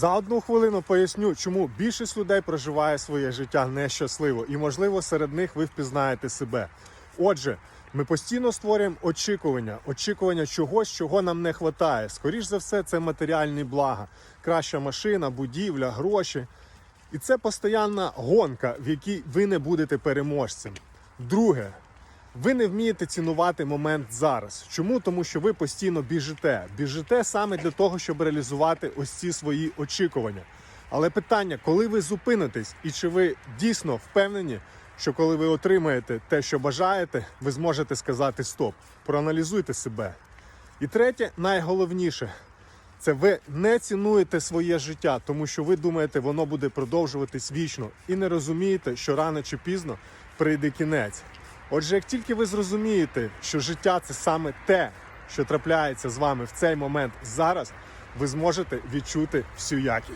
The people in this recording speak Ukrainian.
За одну хвилину поясню, чому більшість людей проживає своє життя нещасливо, і можливо серед них ви впізнаєте себе. Отже, ми постійно створюємо очікування, очікування чогось, чого нам не вистачає. Скоріш за все, це матеріальні блага, краща машина, будівля, гроші. І це постійна гонка, в якій ви не будете переможцем. Друге, ви не вмієте цінувати момент зараз. Чому? Тому що ви постійно біжите. Біжите саме для того, щоб реалізувати ось ці свої очікування. Але питання, коли ви зупинитесь, і чи ви дійсно впевнені, що коли ви отримаєте те, що бажаєте, ви зможете сказати стоп. Проаналізуйте себе. І третє, найголовніше, це ви не цінуєте своє життя, тому що ви думаєте, воно буде продовжуватись вічно, і не розумієте, що рано чи пізно прийде кінець. Отже, як тільки ви зрозумієте, що життя це саме те, що трапляється з вами в цей момент зараз, ви зможете відчути всю якість.